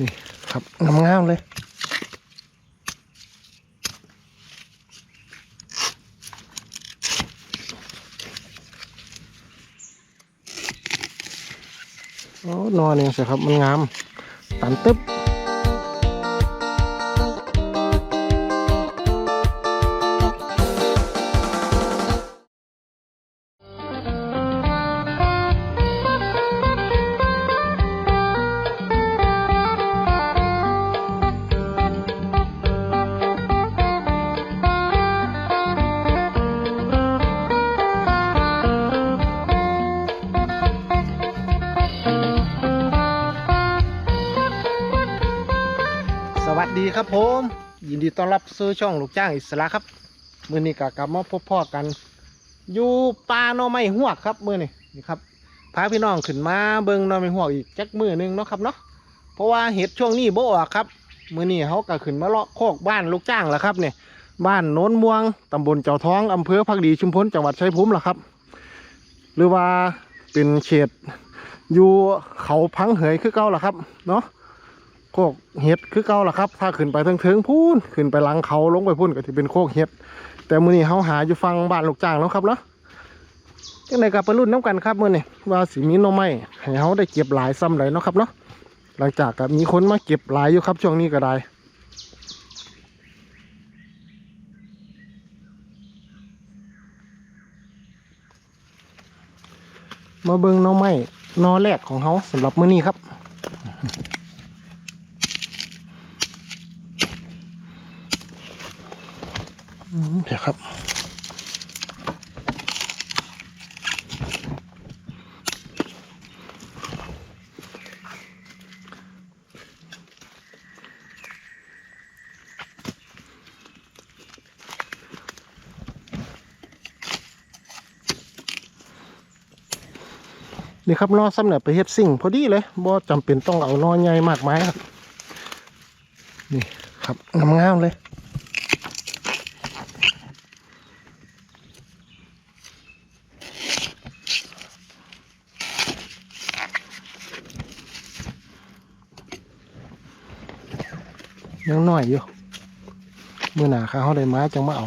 นี่ครับงามๆเลย โอ้นอนเองสิครับ มันงาม ตันตึ๊บ ดีต้อนรับสู่ช่องลูกจ้างอิสระครับ มือนี้ก็กลับมาพบพ่อกัน อยู่ป่าหน่อไม้หวกครับมือนี้นี่ครับพาพี่น้องขึ้นมาเบิ่งหน่อไม้หวกอีกจักมือหนึงเนาะครับเนาะเพราะว่าเห็ดช่วงนี้บ่ออกครับมือนี้เขาก็ขึ้นมาเลาะโคกบ้านลูกจ้างแล้วครับเนี่ยบ้านโน้นม่วงตำบลเจ้าท้องอำเภอพักดีชุมพลจังหวัดชัยภูมิล่ะครับ หรือว่าเป็นเขตอยู่เขาพังเหยคือเก่าล่ะครับเนาะ โคกเห็ดคือเก่าล่ะครับ ถ้าขึ้นไปเทิงๆพูนขึ้นไปหลังเขาลงไปพุ่นก็จะเป็นโคกเห็ด แต่มื้อนี้เขาหาอยู่ฟังบ้านลูกจ้างแล้วครับเนาะจังไดก็ไปรุ่นน้ำกันครับมื้อนี้ว่าสิมีหน่อไม้ให้เขาได้เก็บหลายซ้ำไหลเนาะครับเนาะหลังจากก็มีคนมาเก็บหลายอยู่ครับช่วงนี้ก็ได้มาเบิ่งน่อไม้นอแรกของเขาสำหรับมื้อนี้ครับ เดี๋ยวครับนี่ครับนอซ้ำเนี่ยไปเฮ็ดสิ่งพอดีเลยบ่จำเป็นต้องเอานอใหญ่มากมายครับ นี่ครับงามๆเลย ยังน้อยอยู่เมื่อหนาข้าเขาได้มาจังมาเอา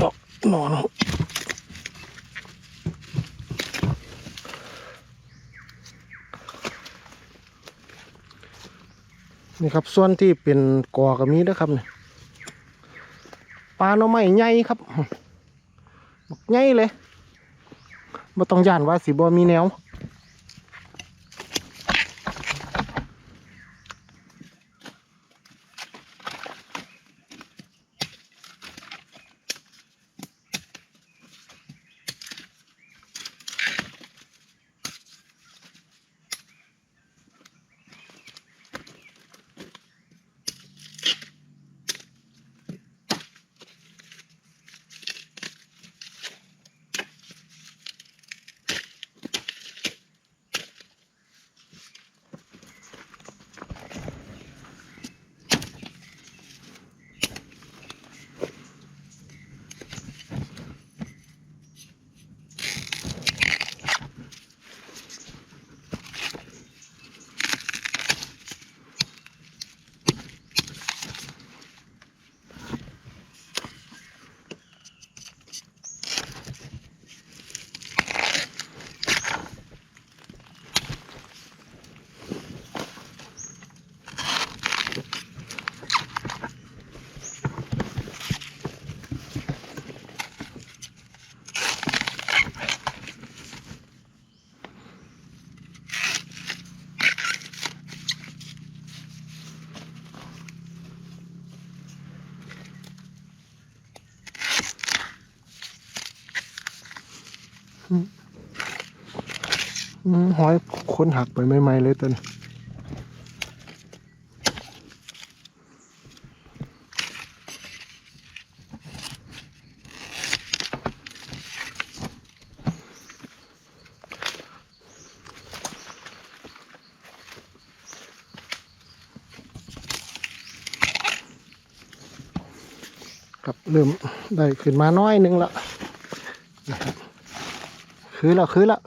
ดอกนอนนี่ครับส่วนที่เป็นกอกับมีนะครับเนี่ยปลาหน่อไม้ใหญ่ครับใหญ่เลยม่ต้องย่านว่าสีบอมีแนว หอยคนหักไปใหม่ๆเลยตัวนี้ครับเริ่มได้ขึ้นมาน้อยนึงแล้วนะ คือแล้วคือแล้ว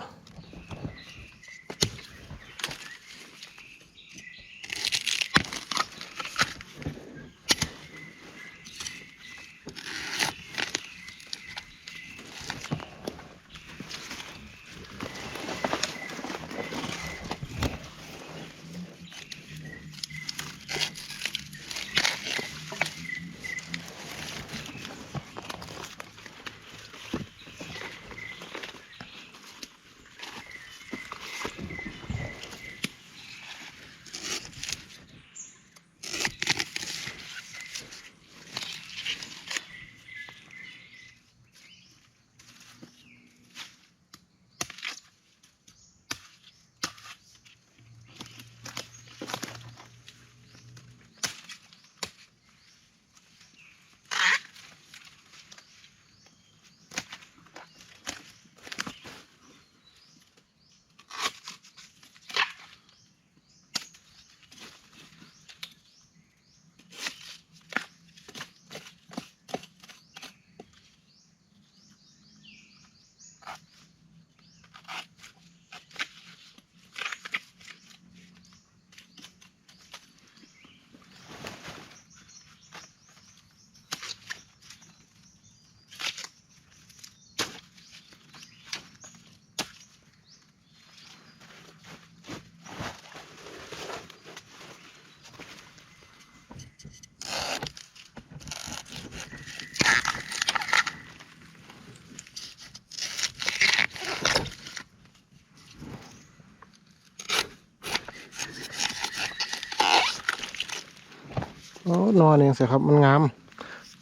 โอ้นอนเองเสิครับ มันงาม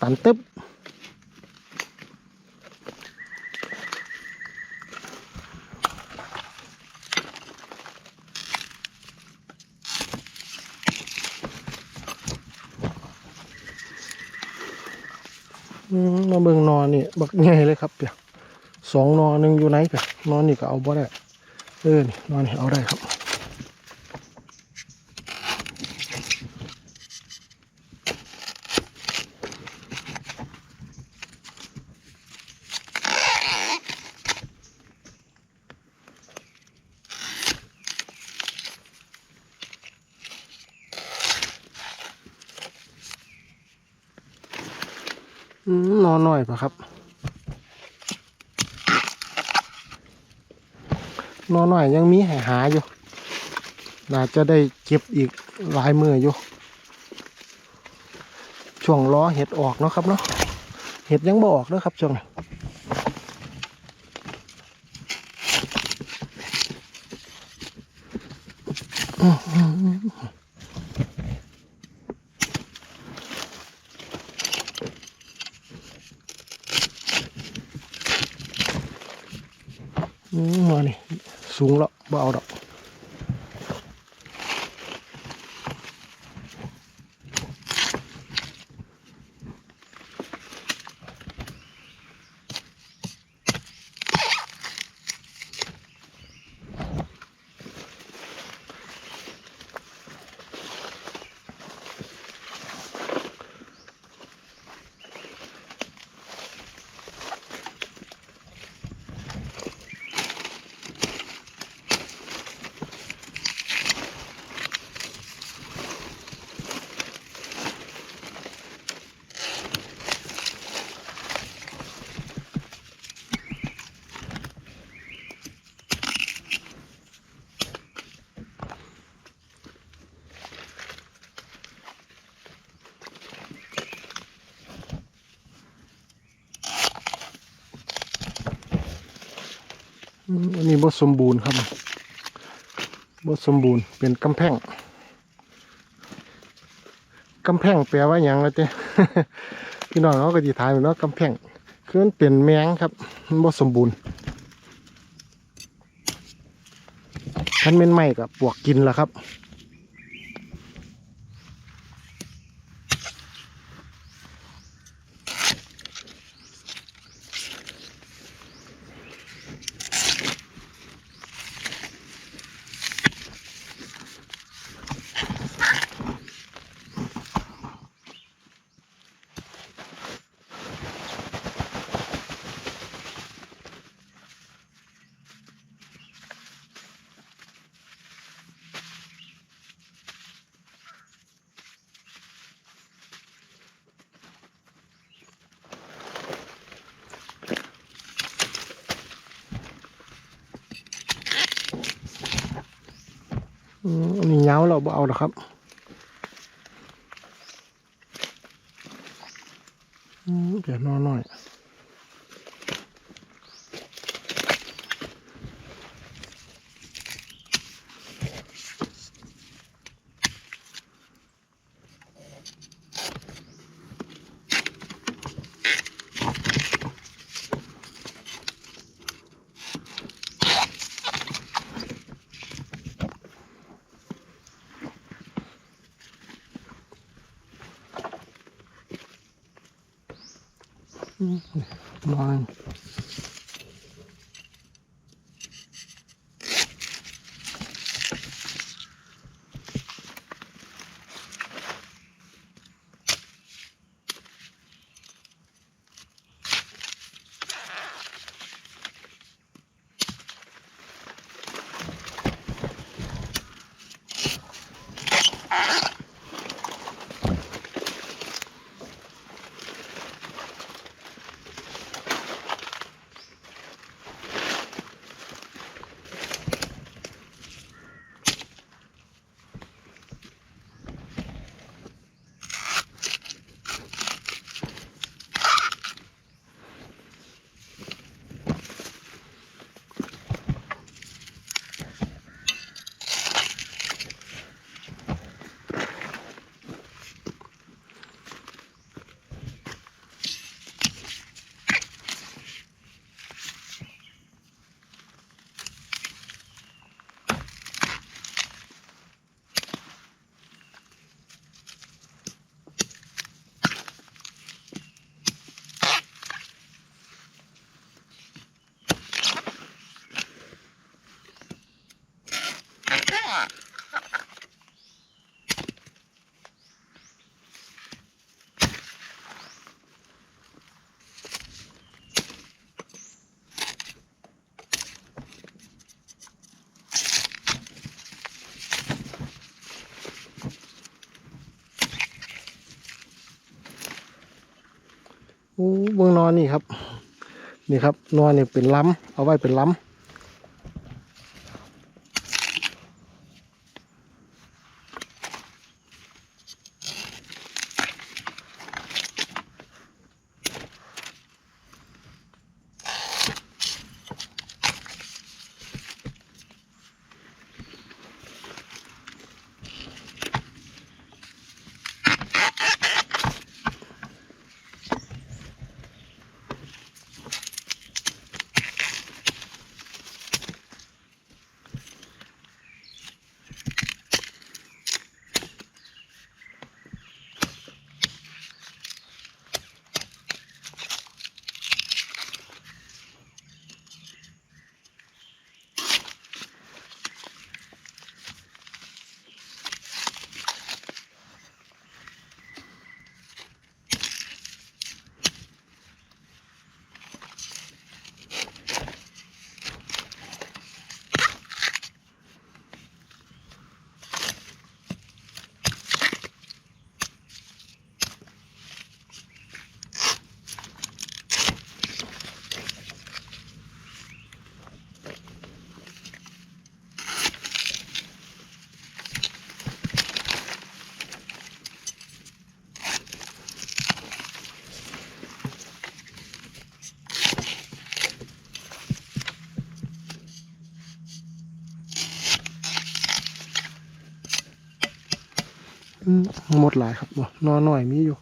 ตันตึ๊บมมาเบิ่งนอนนี่บักใหญ่เลยครับเปียสองนอนหนึ่งอยู่ไหนเปียนอนนี่ก็เอาบ่ได้เออนี่นอนนี่เอาได้ครับ อืมนอนหน่อยปะครับนอนหน่อยยังมีหาหาอยู่น่าจะได้เก็บอีกหลายมืออยู่ ช่วงล้อเห็ดออกเนาะครับเนาะเห็ดยังบ่ออกเนาะครับช่วงนี้ อันนี้บสมบูรณ์ครับบสมบูรณ์เป็นกำแพงกำแพงแปลว่าอย่างไรเจ้พี่น้องเขาก็จะทายเนาะกำแพงคือมันเป็นแมงครับมัสมบูรณ์ท่านเป็นไม่กับปวกกินแล้วครับ อันนี้เหงาเราบ่เอาหรอครับเดี๋ยวนอนหน่อย อืมนอน โอ้เบื้องนอนนี่ครับ นี่ครับนอนนี่เป็นล้ำเอาไว้เป็นล้ำ หมดหลายครับนอนหน่อยมีอยู่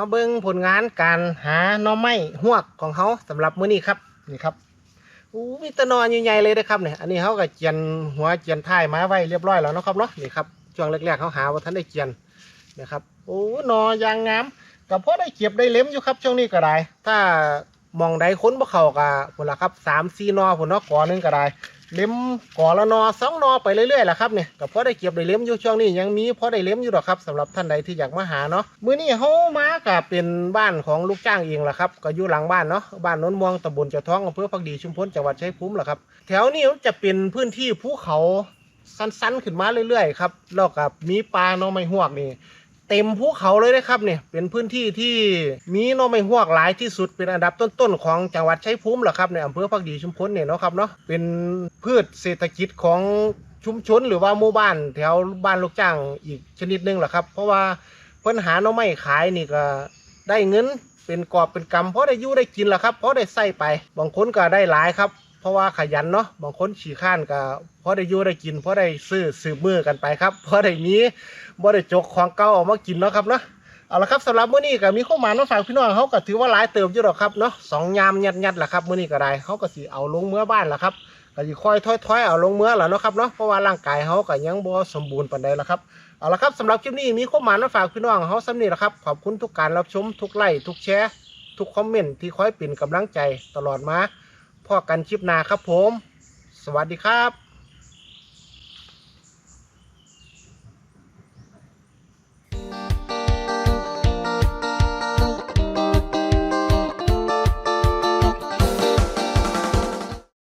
มาเบิ่งผลงานการหาหน่อไม้หวกของเขาสำหรับมื้อนี้ครับนี่ครับอู้มีตะนอนใหญ่ๆเลยนะครับเนี่ยอันนี้เขาก็เจียนหัวเจียนท้ายมาไว้เรียบร้อยแล้วนะครับเนาะนี่ครับช่วงแรกๆเขาหาว่าท่านได้เจียนนะครับโอ้หนอยางงามกับพอได้เก็บได้เล็มอยู่ครับ ช่วงนี้ก็ได้ ถ้ามองใดค้นบ่เขาก็พุ่นละครับสามสี่นอพุ่นเนาะกอนึงก็ได้ เล็มก่อละนอสองนอไปเรื่อยๆแหละครับเนี่ยก็พอได้เก็บได้เล็มอยู่ช่วงนี้ยังมีพอได้เล็มอยู่หรอกครับสำหรับท่านใดที่อยากมาหาเนาะมื้อนี้เฮามากับเป็นบ้านของลูกจ้างเองล่ะครับก็อยู่หลังบ้านเนาะบ้านโน้นม่วงตำบลเจ้าท้องอำเภอพักดีชุมพลจังหวัดชัยภูมิล่ะครับแถวนี้จะเป็นพื้นที่ภูเขาสั้นๆ ขึ้นมาเรื่อยๆครับแล้วก็มีปลาหน่อไม้หวกนี่ เต็มภูเขาเลยนะครับเนี่ยเป็นพื้นที่ที่มีน่อไม้หวกหลายที่สุดเป็นอันดับต้นๆของจังหวัดชัยภูมิหละครับในอำเภอพักดีชุมพลเนี่ยเนาะครับเนาะเป็นพืชเศรษฐกิจของชุมชนหรือว่าหมู่บ้านแถวบ้านลูกจ้างอีกชนิดหนึงหละครับ เพราะว่าเพิ่นหาน่อไม้ขายนี่ก็ได้เงินเป็นกอบเป็นกำเพราะได้ยู่ได้กินหละครับเพราะได้ใส่ไปบางคนก็ได้หลายครับ เพราะว่าขยันเนาะบางคนฉี่ข้านก็เพราะได้อยู่ได้กินเพราะได้ซื้อสืบมือกันไปครับเพราะได้มีบ่ได้จกของเก่าออกมากินเนาะครับเนาะเอาละครับสำหรับมื้อนี้ก็มีข้ามานมาฝากพี่น้องเขาก็ถือว่าหลายเติมอยู่หรอกครับเนาะสองยามยัดยัดแหละครับมื้อนี้ก็ได้เขาก็สิเอาลงเมื่อบ้านแหละครับก็สิค่อยถอยๆเอาลงเมื่อแหละเนาะครับเนาะเพราะว่าร่างกายเขาก็ยังบ่สมบูรณ์ปานใดละครับเอาละครับสำหรับคลิปนี้มีข้ามานมาฝากพี่น้องเขาสำนี้ละครับขอบคุณทุกการรับชมทุกไลค์ทุกแชร์ทุกคอมเมนต์ที่คอยเป็นกำลังใจตลอดมา พอกันคลิปหน้าครับผม สวัสดีครับ